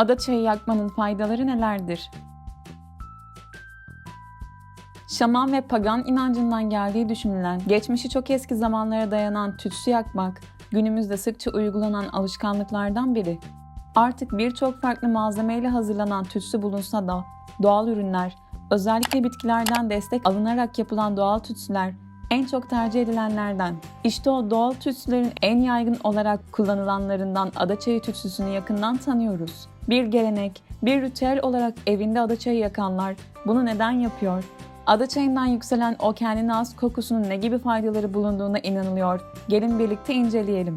Ada çayı yakmanın faydaları nelerdir? Şaman ve pagan inancından geldiği düşünülen, geçmişi çok eski zamanlara dayanan tütsü yakmak, günümüzde sıkça uygulanan alışkanlıklardan biri. Artık birçok farklı malzemeyle hazırlanan tütsü bulunsa da doğal ürünler, özellikle bitkilerden destek alınarak yapılan doğal tütsüler en çok tercih edilenlerden. İşte o doğal tütsülerin en yaygın olarak kullanılanlarından adaçayı tütsüsünü yakından tanıyoruz. Bir gelenek, bir ritüel olarak evinde adaçayı yakanlar bunu neden yapıyor? Adaçayından yükselen o kendine az kokusunun ne gibi faydaları bulunduğuna inanılıyor. Gelin birlikte inceleyelim.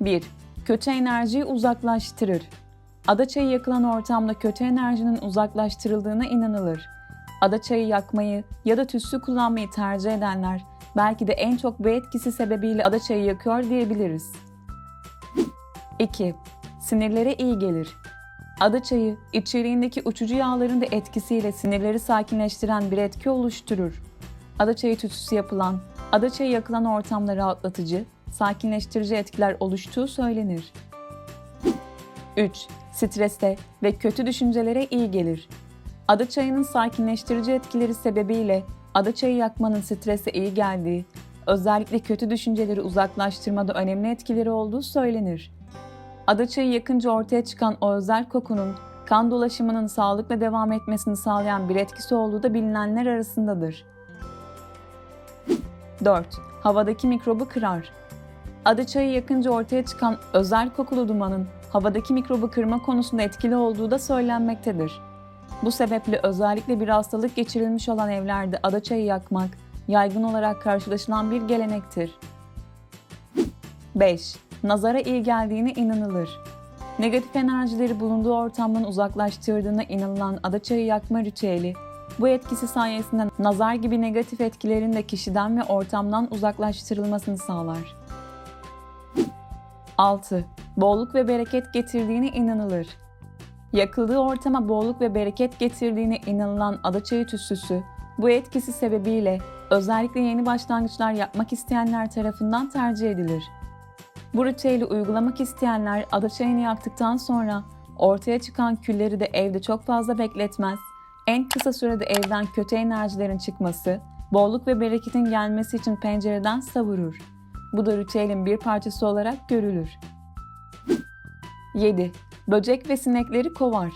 1. Kötü enerjiyi uzaklaştırır. Adaçayı yakılan ortamda kötü enerjinin uzaklaştırıldığına inanılır. Adaçayı yakmayı ya da tütsü kullanmayı tercih edenler belki de en çok bu etkisi sebebiyle adaçayı yakıyor diyebiliriz. 2. Sinirlere iyi gelir. Adaçayı, içeriğindeki uçucu yağların da etkisiyle sinirleri sakinleştiren bir etki oluşturur. Adaçayı tütsüsü yapılan, adaçayı yakılan ortamda rahatlatıcı, sakinleştirici etkiler oluştuğu söylenir. 3. Strese ve kötü düşüncelere iyi gelir. Adaçayının sakinleştirici etkileri sebebiyle adaçayı yakmanın strese iyi geldiği, özellikle kötü düşünceleri uzaklaştırmada önemli etkileri olduğu söylenir. Adaçayı yakınca ortaya çıkan o özel kokunun kan dolaşımının sağlıkla devam etmesini sağlayan bir etkisi olduğu da bilinenler arasındadır. 4. Havadaki mikrobu kırar. Adaçayı yakınca ortaya çıkan özel kokulu dumanın havadaki mikrobu kırma konusunda etkili olduğu da söylenmektedir. Bu sebeple özellikle bir hastalık geçirilmiş olan evlerde adaçayı yakmak yaygın olarak karşılaşılan bir gelenektir. 5. Nazara iyi geldiğine inanılır. Negatif enerjileri bulunduğu ortamdan uzaklaştırdığına inanılan adaçayı yakma ritüeli, bu etkisi sayesinde nazar gibi negatif etkilerin de kişiden ve ortamdan uzaklaştırılmasını sağlar. 6. Bolluk ve bereket getirdiğine inanılır. Yakıldığı ortama bolluk ve bereket getirdiğine inanılan adaçayı tütsüsü, bu etkisi sebebiyle özellikle yeni başlangıçlar yapmak isteyenler tarafından tercih edilir. Bu ritüeli uygulamak isteyenler adaçayını yaktıktan sonra ortaya çıkan külleri de evde çok fazla bekletmez, en kısa sürede evden kötü enerjilerin çıkması, bolluk ve bereketin gelmesi için pencereden savurur. Bu da ritüelin bir parçası olarak görülür. 7. Böcek ve sinekleri kovar.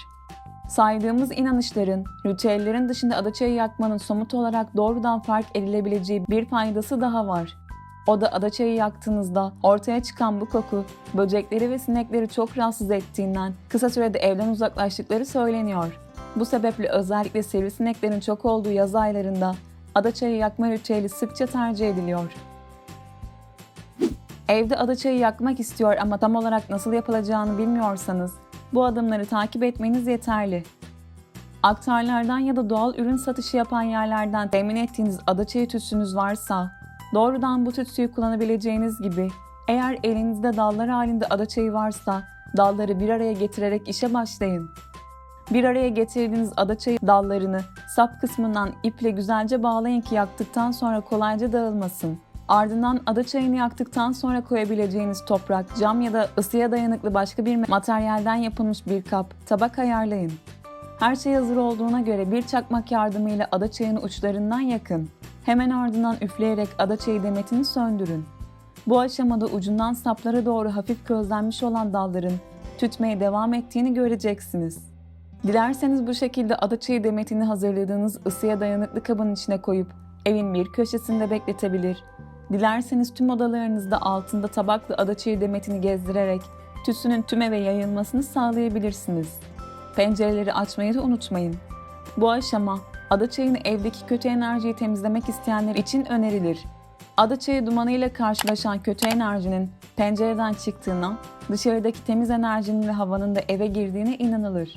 Saydığımız inanışların, ritüellerin dışında adaçayı yakmanın somut olarak doğrudan fark edilebileceği bir faydası daha var. O da adaçayı yaktığınızda ortaya çıkan bu koku, böcekleri ve sinekleri çok rahatsız ettiğinden kısa sürede evden uzaklaştıkları söyleniyor. Bu sebeple özellikle sivrisineklerin çok olduğu yaz aylarında adaçayı yakma ritüeli sıkça tercih ediliyor. Evde adaçayı yakmak istiyor ama tam olarak nasıl yapılacağını bilmiyorsanız bu adımları takip etmeniz yeterli. Aktarlardan ya da doğal ürün satışı yapan yerlerden temin ettiğiniz adaçayı tütsünüz varsa doğrudan bu tütsüyü kullanabileceğiniz gibi eğer elinizde dallar halinde adaçayı varsa dalları bir araya getirerek işe başlayın. Bir araya getirdiğiniz adaçayı dallarını sap kısmından iple güzelce bağlayın ki yaktıktan sonra kolayca dağılmasın. Ardından ada çayını yaktıktan sonra koyabileceğiniz toprak, cam ya da ısıya dayanıklı başka bir materyalden yapılmış bir kap, tabak ayarlayın. Her şey hazır olduğuna göre bir çakmak yardımıyla ada çayını uçlarından yakın. Hemen ardından üfleyerek ada çayı demetini söndürün. Bu aşamada ucundan saplara doğru hafif közlenmiş olan dalların tütmeye devam ettiğini göreceksiniz. Dilerseniz bu şekilde ada çayı demetini hazırladığınız ısıya dayanıklı kabın içine koyup evin bir köşesinde bekletebilir Dilerseniz tüm odalarınızda altında tabaklı adaçayı demetini gezdirerek tütsünün tüm eve yayılmasını sağlayabilirsiniz. Pencereleri açmayı da unutmayın. Bu aşama adaçayını evdeki kötü enerjiyi temizlemek isteyenler için önerilir. Adaçayı dumanıyla karşılaşan kötü enerjinin pencereden çıktığına, dışarıdaki temiz enerjinin ve havanın da eve girdiğine inanılır.